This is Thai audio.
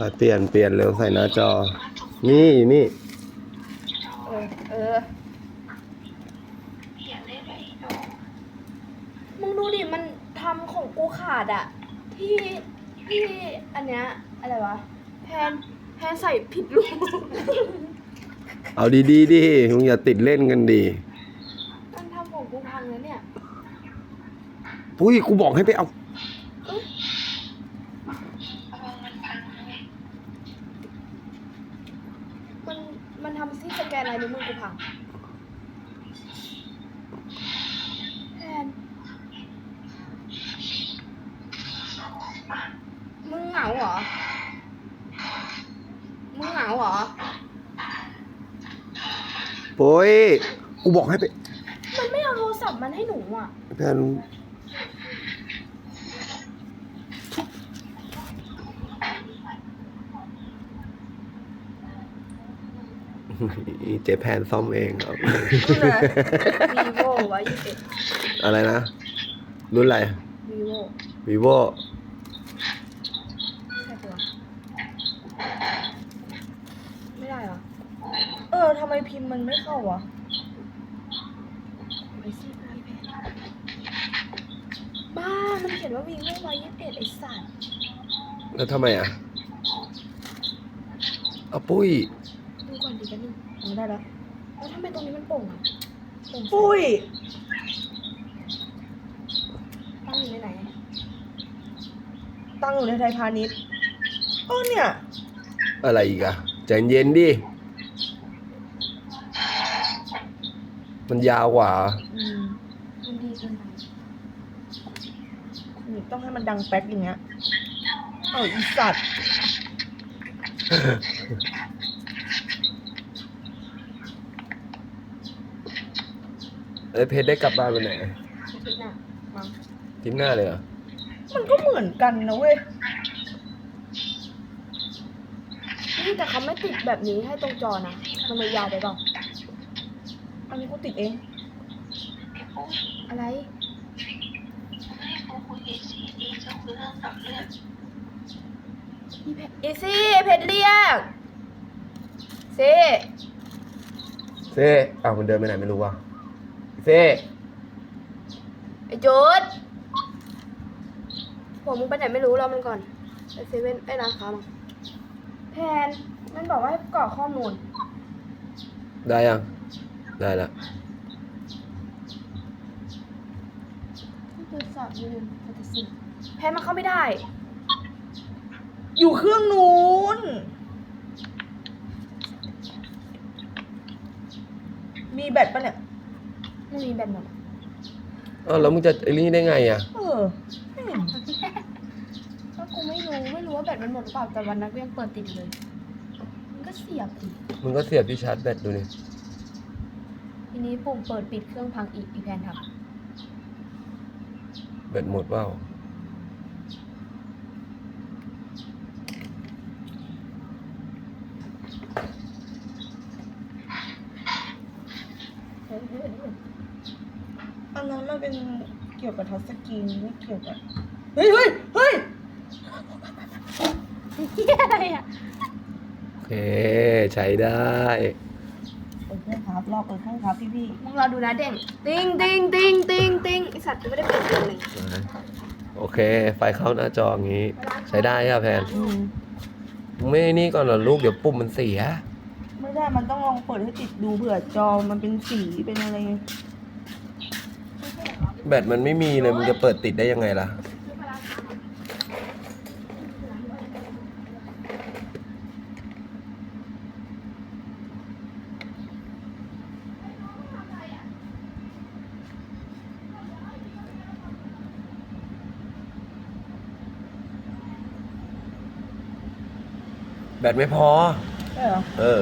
อะเปลี่ยนเปลี่ยนเร็วใส่หน้าจอ นี่นี่เออเออมึงดูดิมันทำของกูขาดอะที่ที่อันเนี้ยอะไรวะแพนแพนใส่ผิดรูปเอาดีๆดิมึงอย่าติดเล่นกันดิมันทำของกูพังแล้วเนี่ย ปุ้ยกูบอกให้ไปเอา มันมันทำที่สแกนอะไรนิ้วมือกูพังแพนมึงเหงาเหรอ มึงเหงาเหรอปุ้ยกูบอกให้ไปมันไม่เอาโทรศัพท์มันให้หนูอะ แพน เจแพนซ่อมเองครับวีโววะยี่สิบอะไรนะ รุ่นอะไรวีโว vivo ใช่ปะวะไม่ได้เหรอ เออทำไมพิมพ์มันไม่เข้าวะไปสิไปแพนบ้า มันเขียนว่าวีโววายยี่สิบเอ็ดไอสัตว์แล้วทำไมอะ เอาปุ้ย ดูก่อนดีกันหนึ่ง เอาได้แล้วแล้วทำไมตรงนี้มันโป่งอะโป่งใสปุ้ย ตั้งอยู่ในไหนตั้งอยู่ในไทยพาณิชย์เออเนี่ย อะไรอีกอะใจเย็นดิ มันยาวกว่า อืมมันดีเกินไปนี่ต้องให้มันดังแป๊กอย่างเงี้ย เอาอีสัตว์ เอ้ยเพชรได้กลับบ้านวันไหนอาทิตย์หน้ามั้งทิมหน้าเลยเหรอมันก็เหมือนกันนะเว้ยนี่แต่เขาไม่ติดแบบนี้ให้ตรงจอนะ มันเลยยาวไปเปล่าอันนี้กูติดเอง อะไร อีเพอีซี่เพชรเรียกซีเซ่อ้าวมันเดินไปไหนไม่รู้ว่ะ เซ่ไอจูดผมมึงไปไหนไม่รู้รอมันก่อนไปเซเว่นไอ้ร้านค้ามาแพนมันบอกว่าให้กรอกข้อมูล ได้ยัง ได้ละคือสอบยืนปฏิสิทธิ์แพนมันเข้าไม่ได้ อยู่เครื่องนู้น มีแบตปะเนี่ย ไม่มีแบตหมดอ้าวแล้วมึงจะไอ้นี่ได้ไงอะ เออไม่เห็นก็กูไม่รู้ไม่รู้ว่าแบตมันหมดหรือเปล่าแต่วันนั้นก็ยังเปิดติดอยู่เลย มันก็เสียบดิมึงก็เสียบที่ชาร์จแบตดูนี่ทีนี้ปุ่มเปิดปิดเครื่องพังอีกอีแพนทแบตหมดเปล่าำ อันนั้นมันเป็นเกี่ยวกับทัชสกรีนไม่เกี่ยวกับ เฮ้ยเฮ้ยเฮ้ยเฮียอะไรอะโอเค ใช้ได้เปิดเครื่องครับรอบเปิดเครื่องครับพี่พี่มึงรอดูนะเด้งติงติงติงติงติงไอสัตว์กูไม่ได้เปิดเพลงเลยโอเค ไฟเข้าหน้าจออย่างนี้ ใช้ได้ครับแพนอืมมึงไม่นี่ก่อนเหรอลูกเดี๋ยวปุ่มมันเสีย ไม่ได้มันต้องลองเปิดให้ติดดูเผื่อจอมันเป็นสีเป็นอะไร แบตมันไม่มีเลยมึงจะเปิดติดได้ยังไงล่ะ แบตไม่พอ ใช่เหรอ เออ